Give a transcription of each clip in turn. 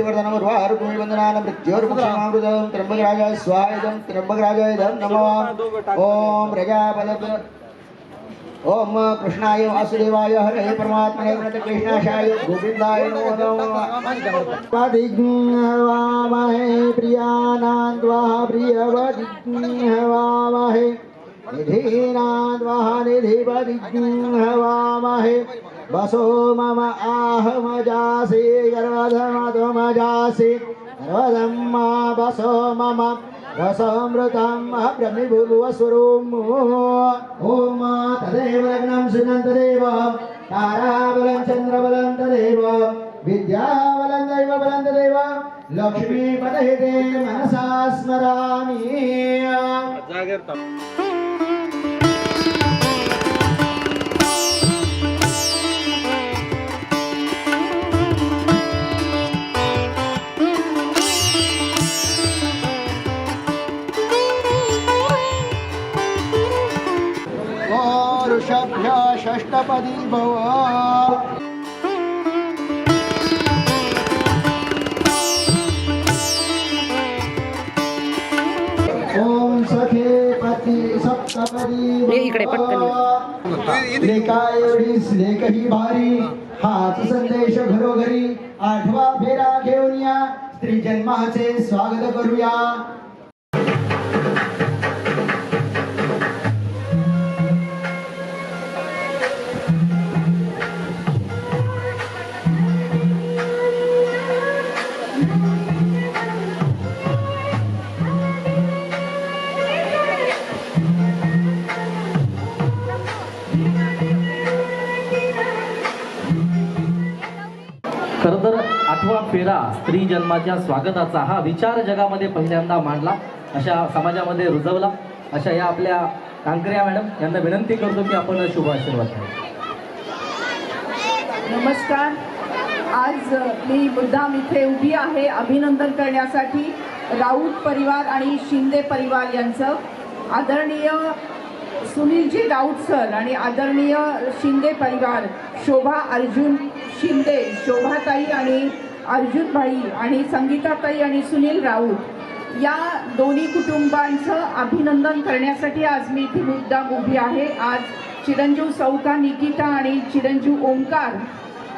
त्र्यंबकं जगामय सुगन्धिं पुष्टिवर्धनं उर्वारुकं त्र्यंबकराजाय स्वाहायदं त्र्यंबकराजाय धं नमः ॐ प्रजापद ओम कृष्णाय वासुदेवाय हरे परमात्मने कृष्णाशाय गोविंदाय नमः वामहे प्रियानान्द्वाः प्रियवदिग्हवामहे निधीनान्द्वाः निधिपदिग्हवामहे वसो मम आहमजासि गर्वधमधमजासि गर्वधं मा वसो मम रसामृतम् अब्रह्मिभुवस्वरूम् ॐ तदेव लग्नं सुनं तदेव ताराबलं चन्द्रबलं तदेव विद्याबलं दैवबलं तदेव लक्ष्मीपदे ते मनसा स्मरामि ऋषभ्य षष्टपदी भव। ओम सखे पती सप्तपदी इकडे पटकन लेखही भारी हाच संदेश घरोघरी आठवा फेरा घेऊन या. स्त्री जन्माचे स्वागत करूया. फेरा स्त्री जन्माच्या स्वागताचा हा विचार जगामध्ये पहिल्यांदा मांडला अशा समाजामध्ये रुजवला. अशा या आपल्या कांकऱ्या मॅडम यांना विनंती करतो की आपण शुभ आशीर्वाद नमस्कार. आज मी मुद्दाम इथे उभी आहे अभिनंदन करण्यासाठी राऊत परिवार आणि शिंदे परिवार यांचं. आदरणीय सुनीलजी राऊत सर आणि आदरणीय शिंदे परिवार शोभा अर्जुन शिंदे शोभाताई आणि अर्जुन भाई आणि संगीताताई आणि सुनील राऊत या दोन्ही कुटुंबांचं अभिनंदन करण्यासाठी आज मी इथे मुद्दाम उभी आहे. आज चिरंजीव सौका निकिता आणि चिरंजीव ओंकार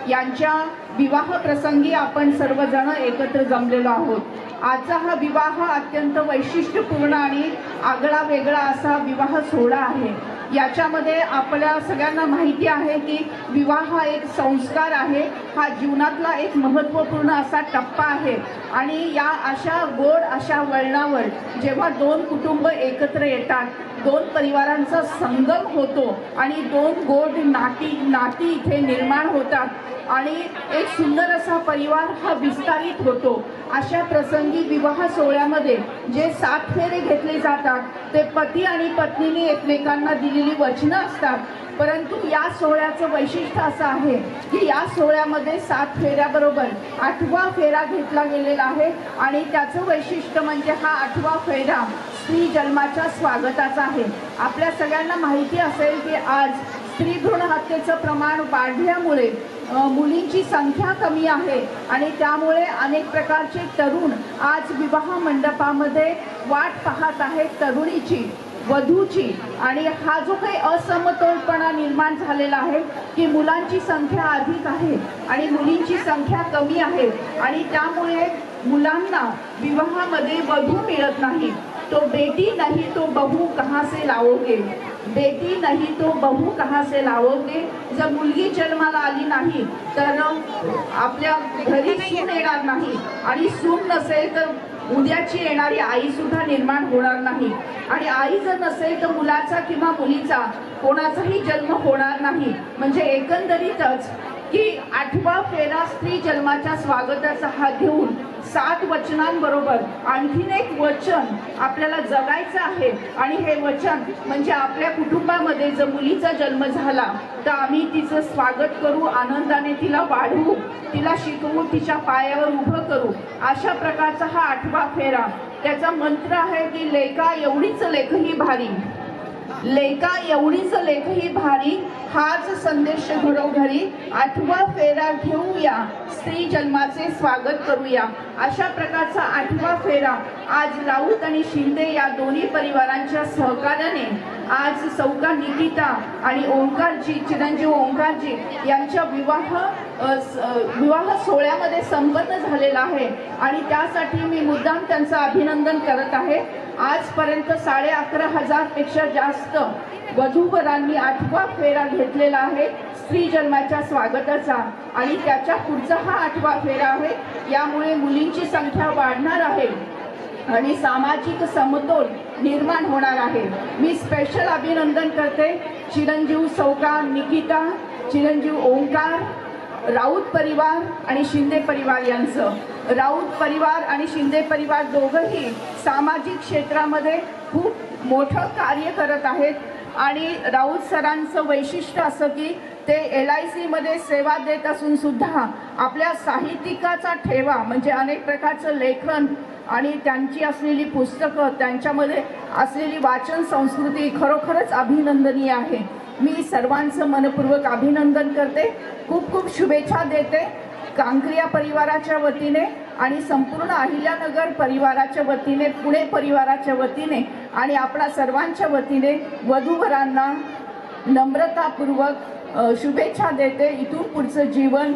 यांच्या विवाह प्रसंगी आपण सर्वजण एकत्र जमलेलो आहोत. आजचा हा विवाह अत्यंत वैशिष्ट्यपूर्ण आणि आगळा वेगळा असा विवाह सोहळा आहे. याच्यामध्ये आपल्या सगळ्यांना माहिती आहे की विवाह हा एक संस्कार आहे. हा जीवनातला एक महत्त्वपूर्ण असा टप्पा आहे. आणि या अशा गोड अशा वळणावर जेव्हा दोन कुटुंब एकत्र येतात दोन परिवारांचा संगम होतो आणि दोन गोड नाती नाती इथे निर्माण होतात. आणि एक सुंदर असा परिवार हा विस्तारित होतो. अशा प्रसंगी विवाह सोहळ्यामध्ये जे सात फेरे घेतले जातात ते पती आणि पत्नीने एकमेकांना दिलेली वचनं असतात. परंतु या सोहळ्याचं वैशिष्ट्य असं आहे की या सोहळ्यामध्ये सात फेऱ्याबरोबर आठवा फेरा घेतला गेलेला आहे आणि त्याचं वैशिष्ट्य म्हणजे हा आठवा फेरा स्त्री जन्माच्या स्वागताचा आहे. आपल्या सगळ्यांना माहिती असेल की आज स्त्री भ्रूण हत्येचं प्रमाण वाढल्यामुळे मुलींची संख्या कमी आहे आणि त्यामुळे अनेक प्रकारचे तरुण आज विवाह मंडपामध्ये वाट पाहत आहेत तरुणीची. वधूची. आणि हा जो काही असमतोलपणा निर्माण झालेला आहे की मुलांची संख्या अधिक आहे आणि मुलींची संख्या कमी आहे आणि त्यामुळे मुलांना विवाहामध्ये वधू मिळत नाही. तो बेटी नाही तो बहू कहाँ से लावोगे? बेटी नाही तो बहू कहाँ से लावोगे? जर मुलगी जन्माला आली नाही तर आपल्या घरी सून येणार नाही. आणि सून नसेल तर उद्याची येणारी आई सुद्धा निर्माण होणार नाही. आणि आई जर नसेल तर मुलाचा किंवा मुलीचा कोणाचाही जन्म होणार नाही. म्हणजे एकंदरीतच की आठवा फेरा स्त्री जन्माच्या स्वागताचा हा घेऊन सात वचनांबरोबर आणखीन एक वचन आपल्याला जगायचं आहे. आणि हे वचन म्हणजे आपल्या कुटुंबामध्ये जर मुलीचा जन्म झाला तर आम्ही तिचं स्वागत करू आनंदाने तिला वाढवू तिला शिकवू तिच्या पायावर उभं करू. अशा प्रकारचा हा आठवा फेरा. त्याचा मंत्र आहे की लेखा एवढीच लेख ही भारी. लेका एवढीच लेखही भारी. हाच संदेश घरोघरी. आठवा फेरा घेऊया. स्त्री जन्माचे स्वागत करूया. अशा प्रकारचा आठवा फेरा आज राऊत आणि शिंदे या दोन्ही परिवारांच्या सहकार्याने. आज चौका निकिता आणि ओंकारजी चिरंजीव ओंकारजी यांच्या विवाह विवाह सोहळ्यामध्ये संपन्न झालेला आहे आणि त्यासाठी मी मुद्दाम त्यांचं अभिनंदन करत आहे. आजपर्यंत साडे अकरा हजारपेक्षा जास्त वधूवरांनी आठवा फेरा घेतलेला आहे. स्त्री जन्माच्या स्वागताचा आणि त्याच्या पुढचा हा आठवा फेरा आहे. यामुळे मुलींची संख्या वाढणार आहे आणि सामाजिक समतोल निर्माण होणार आहे. मी स्पेशल अभिनंदन करते. चिरंजीव सौका निकिता चिरंजीव ओंकार राऊत परिवार आणि शिंदे परिवार यांचं. राऊत परिवार आणि शिंदे परिवार दोघंही सामाजिक क्षेत्रामध्ये खूप मोठं कार्य करत आहेत. आणि राऊत सरांचं वैशिष्ट्य असं की ते एल आय सीमध्ये सेवा देत असून सुद्धा आपल्या साहित्यिकाचा ठेवा म्हणजे अनेक प्रकारचं लेखन आणि त्यांची असलेली पुस्तकं त्यांच्यामध्ये असलेली वाचन संस्कृती खरोखरच अभिनंदनीय आहे. मी सर्वांचं मनपूर्वक अभिनंदन करते. खूप खूप शुभेच्छा देते कांक्रिया परिवाराच्या वतीने आणि संपूर्ण अहिल्यानगर परिवाराच्या वतीने पुणे परिवाराच्या वतीने आणि आपणा सर्वांच्या वतीने वधूवरांना नम्रतापूर्वक शुभेच्छा देते. इथून पुढचं जीवन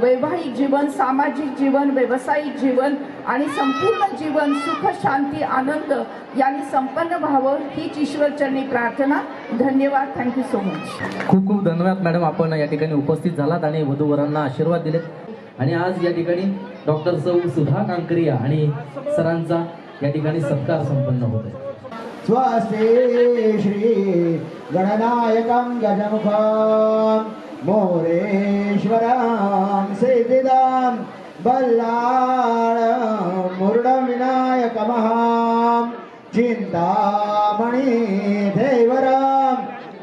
वैवाहिक जीवन सामाजिक जीवन व्यावसायिक जीवन आणि संपूर्ण जीवन सुख शांती आनंद यांनी संपन्न व्हावं हीच ईश्वरचरणी प्रार्थना. धन्यवाद. थँक्यू सो मच खूप खूप धन्यवाद मॅडम. आपण या ठिकाणी उपस्थित झालात आणि वधूवरांना आशीर्वाद दिलेत. आणि आज या ठिकाणी डॉक्टर सौ सुधा कांकरिया आणि सरांचा या ठिकाणी सत्कार संपन्न होत आहे. स्वस्ति श्री गणनायकं गजमुखं मोरेश्वरं सिद्धिदां बल्लाळं विनायकमहां चिन्तामणि देवरं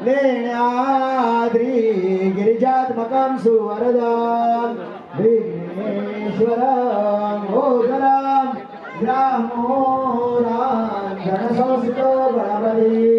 लेण्याद्रि गिरिजात्मकं सुवरदं विघ्नेश्वरं भोजनं ग्रामोरां गणसंस्कृतो गणपति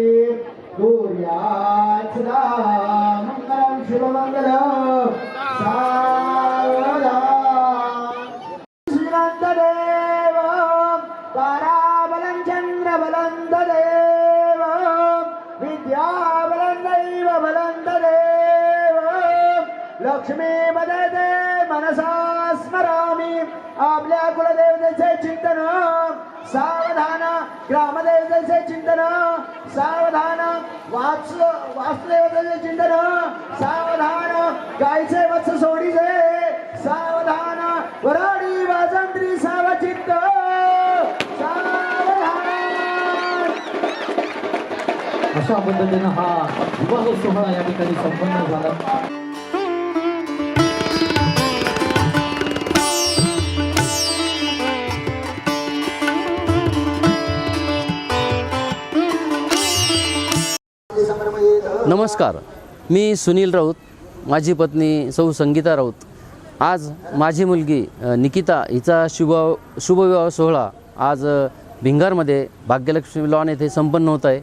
सावधान ग्रामदेवतेचे चिंतन सावधान वाच वास्तुदेवतेचे चिंतन सावधान गायचे वत्स सोडीचे सावधान वराडी वाजंत्री सावचित्त अशा पद्धतीनं हा विवाह सोहळा या ठिकाणी संपन्न झाला. नमस्कार. मी सुनील राऊत माझी पत्नी सौ संगीता राऊत. आज माझी मुलगी निकिता हिचा शुभ शुभविवाह सोहळा आज भिंगारमध्ये भाग्यलक्ष्मी लॉन येथे संपन्न होत आहे.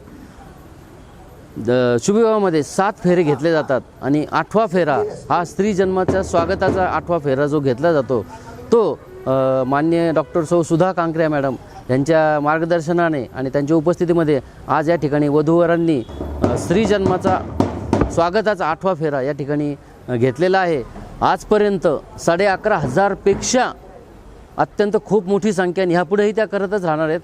द शुभविवाहामध्ये सात फेरे घेतले जातात आणि आठवा फेरा हा स्त्री जन्माच्या स्वागताचा आठवा फेरा जो घेतला जातो. तो मान्य डॉक्टर सौ सुधा कांकऱ्या मॅडम यांच्या मार्गदर्शनाने आणि त्यांच्या उपस्थितीमध्ये आज या ठिकाणी वधूवरांनी अ, स्त्री जन्माचा स्वागताचा आठवा फेरा या ठिकाणी घेतलेला आहे. आजपर्यंत साडे अकरा हजारपेक्षा अत्यंत खूप मोठी संख्या आणि ह्यापुढेही त्या करतच राहणार आहेत.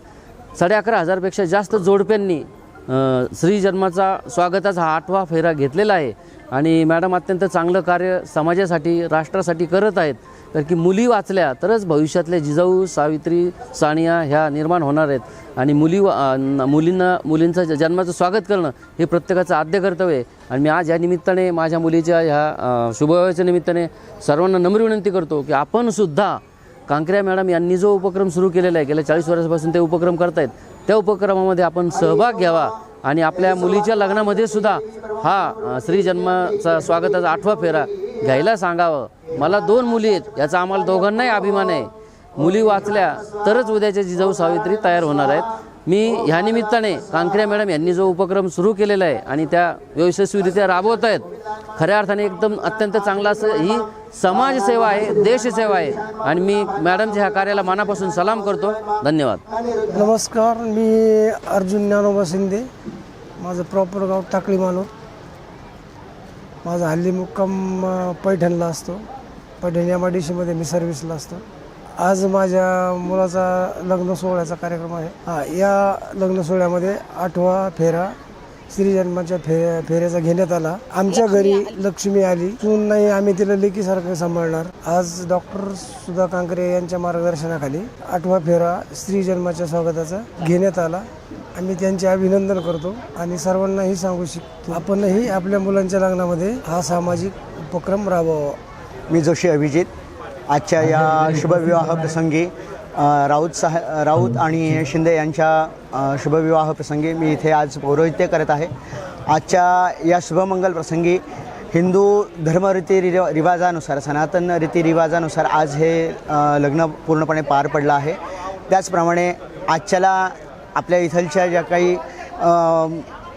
साडे अकरा हजारपेक्षा जास्त जोडप्यांनी अ, जन्माचा स्वागताचा हा आठवा फेरा घेतलेला आहे. आणि मॅडम अत्यंत चांगलं कार्य समाजासाठी राष्ट्रासाठी करत आहेत. तर की मुली वाचल्या तरच भविष्यातल्या जिजाऊ सावित्री सानिया ह्या निर्माण होणार आहेत. आणि मुली वा- मुलींना मुलींचं ज- जन्माचं स्वागत करणं हे प्रत्येकाचं आद्य कर्तव्य आहे. आणि मी आज या निमित्ताने माझ्या मुलीच्या ह्या शुभवयाच्या निमित्ताने सर्वांना नम्र विनंती करतो की आपणसुद्धा कांकऱ्या मॅडम यांनी जो उपक्रम सुरू केलेला आहे गेल्या चाळीस वर्षापासून ते उपक्रम करतायत त्या उपक्रमामध्ये आपण सहभाग घ्यावा. आणि आपल्या मुलीच्या लग्नामध्ये सुद्धा हा श्रीजन्माचा जन्माचा स्वागताचा आठवा फेरा घ्यायला सांगावं. मला दोन मुली आहेत याचा आम्हाला दोघांनाही अभिमान आहे. मुली वाचल्या तरच उद्याच्या जिजाऊ सावित्री तयार होणार आहेत. मी ह्या निमित्ताने कांकऱ्या मॅडम यांनी जो उपक्रम सुरू केलेला आहे आणि त्या यशस्वीरित्या राबवत आहेत खऱ्या अर्थाने एकदम अत्यंत चांगला असं ही समाजसेवा आहे देशसेवा आहे. आणि मी मॅडमच्या ह्या कार्याला मनापासून सलाम करतो. धन्यवाद. नमस्कार मी अर्जुन ज्ञानोबा शिंदे. माझं प्रॉपर गाव टाकळी मानूर. माझा हल्ली मुक्काम पैठणला असतो. पैठण एम आय डी सीमध्ये मी सर्व्हिसला असतो. आज माझ्या मुलाचा लग्न सोहळ्याचा कार्यक्रम आहे. हा या लग्न सोहळ्यामध्ये आठवा फेरा श्रीजन्माच्या फे फेऱ्याचा घेण्यात आला. आमच्या घरी लक्ष्मी आली. सून नाही आम्ही तिला लेकीसारखं सांभाळणार. आज डॉक्टर सुधा कांकरे यांच्या मार्गदर्शनाखाली आठवा फेरा स्त्री जन्माच्या स्वागताचा घेण्यात आला. आम्ही त्यांचे अभिनंदन करतो आणि सर्वांनाही सांगू शकतो. आपणही आपल्या मुलांच्या लग्नामध्ये हा सामाजिक उपक्रम राबवावा. मी जोशी अभिजित. आजच्या या शुभविवाह प्रसंगी राऊत साह राऊत आणि शिंदे यांच्या शुभविवाह प्रसंगी मी इथे आज पौरोहित्य करत आहे. आजच्या या शुभमंगल प्रसंगी हिंदू धर्मरीती रिवा रिवाजानुसार सनातन रीतिरिवाजानुसार आज हे लग्न पूर्णपणे पार पडलं आहे. त्याचप्रमाणे आजच्याला आपल्या इथलच्या ज्या काही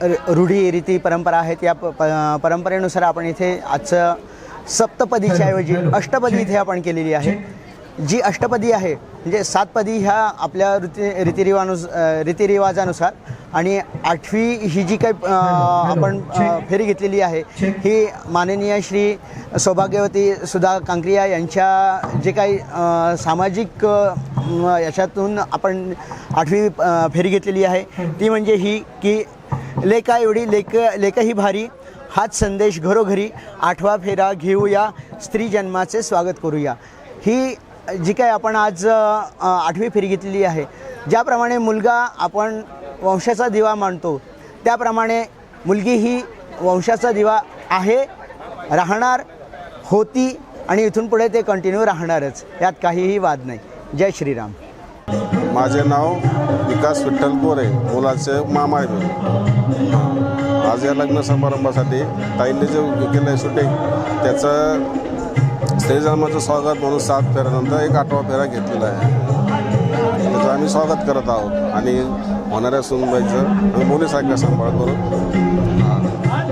र- रूढी रीती परंपरा आहेत या प- परंपरेनुसार आपण इथे आजचं सप्तपदीच्या ऐवजी अष्टपदी इथे आपण केलेली आहे. जी अष्टपदी आहे म्हणजे सातपदी ह्या आपल्या रीती रीतिरिवानुस रीतिरिवाजानुसार आणि आठवी ही जी काही आपण फेरी घेतलेली आहे ही माननीय श्री सौभाग्यवती सुधा कांक्रिया यांच्या जे काही सामाजिक याच्यातून आपण आठवी फेरी घेतलेली आहे. ती म्हणजे ही की लेका एवढी लेक लेकही भारी. हाच संदेश घरोघरी. आठवा फेरा घेऊया. स्त्री जन्माचे स्वागत करूया. ही जी काय आपण आज आठवी फेरी घेतलेली आहे ज्याप्रमाणे मुलगा आपण वंशाचा दिवा मानतो त्याप्रमाणे मुलगी ही वंशाचा दिवा आहे राहणार होती आणि इथून पुढे ते कंटिन्यू राहणारच. यात काहीही वाद नाही. जय श्रीराम. माझे नाव विकास विठ्ठल गोरे मुलाचे मामा आहे मी. आज या लग्न समारंभासाठी ताईंनी जे केलं आहे शूटिंग त्याचं स्त्रीजन्माचं स्वागत म्हणून सात फेऱ्यानंतर एक आठवा फेरा घेतलेला आहे. त्याचं आम्ही स्वागत करत आहोत आणि होणाऱ्या सुनबाईचं पोलीस मुलीसारखं सांभाळ करू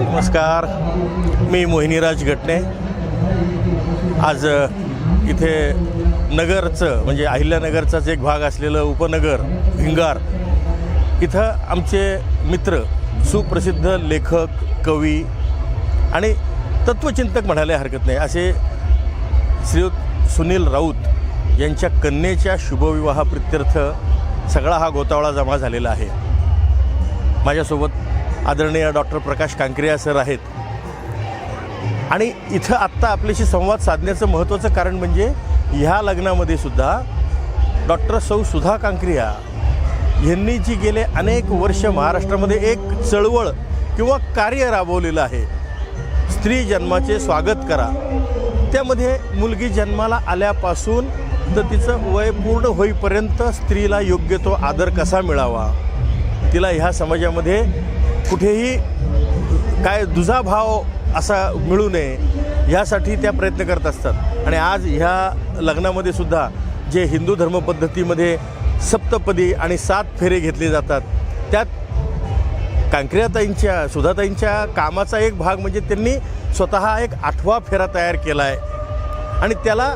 नमस्कार मी मोहिनीराज गटणे आज इथे नगरचं म्हणजे अहिल्यानगरचाच एक भाग असलेलं उपनगर भिंगार इथं आमचे मित्र सुप्रसिद्ध लेखक कवी आणि तत्त्वचिंतक म्हणायला हरकत नाही. असे श्रीयुत सुनील राऊत यांच्या कन्येच्या शुभविवाहाप्रित्यर्थ सगळा हा गोतावळा जमा झालेला आहे. माझ्यासोबत आदरणीय डॉक्टर प्रकाश कांकरिया सर आहेत. आणि इथं आत्ता आपल्याशी संवाद साधण्याचं महत्त्वाचं कारण म्हणजे ह्या लग्नामध्ये सुद्धा डॉक्टर सौ सुधा कांक्रिया यांनी जी गेले अनेक वर्ष महाराष्ट्रामध्ये एक चळवळ किंवा कार्य राबवलेलं आहे. स्त्री जन्माचे स्वागत करा. त्यामध्ये मुलगी जन्माला आल्यापासून तर तिचं वय पूर्ण होईपर्यंत स्त्रीला योग्य तो आदर कसा मिळावा? तिला ह्या समाजामध्ये कुठेही काय दुजाभाव असा मिळू नये. यासाठी त्या प्रयत्न करत असतात. आणि आज ह्या लग्नामध्ये सुद्धा जे हिंदू धर्मपद्धतीमध्ये सप्तपदी आणि सात फेरे घेतले जातात त्यात कांक्रियाताईंच्या सुधाताईंच्या कामाचा एक भाग म्हणजे त्यांनी स्वतः एक आठवा फेरा तयार केला आहे आणि त्याला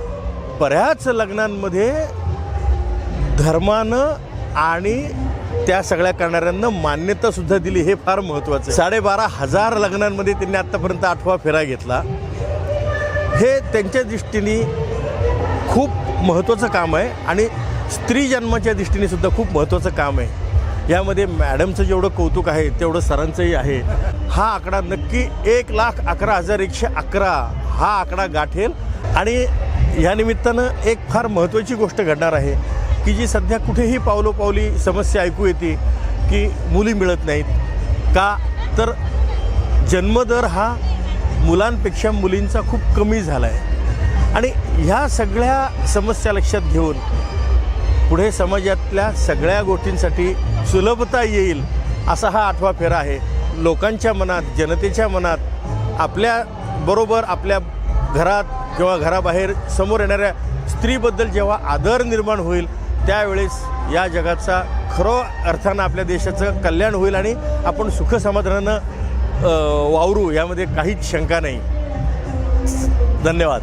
बऱ्याच लग्नांमध्ये धर्मानं आणि त्या सगळ्या करणाऱ्यांना मान्यतासुद्धा दिली हे फार महत्त्वाचं आहे. साडेबारा हजार लग्नांमध्ये त्यांनी आत्तापर्यंत आठवा फेरा घेतला. हे त्यांच्या दृष्टीने खूप महत्त्वाचं काम आहे आणि स्त्री जन्माच्या दृष्टीने सुद्धा खूप महत्त्वाचं काम आहे. यामध्ये मॅडमचं जेवढं कौतुक आहे तेवढं सरांचंही आहे. हा आकडा नक्की एक लाख अकरा हजार एकशे अकरा हा आकडा गाठेल आणि या निमित्तानं एक फार महत्त्वाची गोष्ट घडणार आहे की जी सध्या कुठेही पावलोपावली समस्या ऐकू येते की मुली मिळत नाहीत. का? तर जन्मदर हा मुलांपेक्षा मुलींचा खूप कमी झाला आहे आणि ह्या सगळ्या समस्या लक्षात घेऊन पुढे समाजातल्या सगळ्या गोष्टींसाठी सुलभता येईल असा हा आठवा फेरा आहे. लोकांच्या मनात जनतेच्या मनात आपल्या बरोबर आपल्या घरात किंवा घराबाहेर समोर येणाऱ्या स्त्रीबद्दल जेव्हा आदर निर्माण होईल त्यावेळेस या जगाचा खरं अर्थानं आपल्या देशाचं कल्याण होईल आणि आपण सुखसमाधानानं वावरू यामध्ये काहीच शंका नाही. धन्यवाद.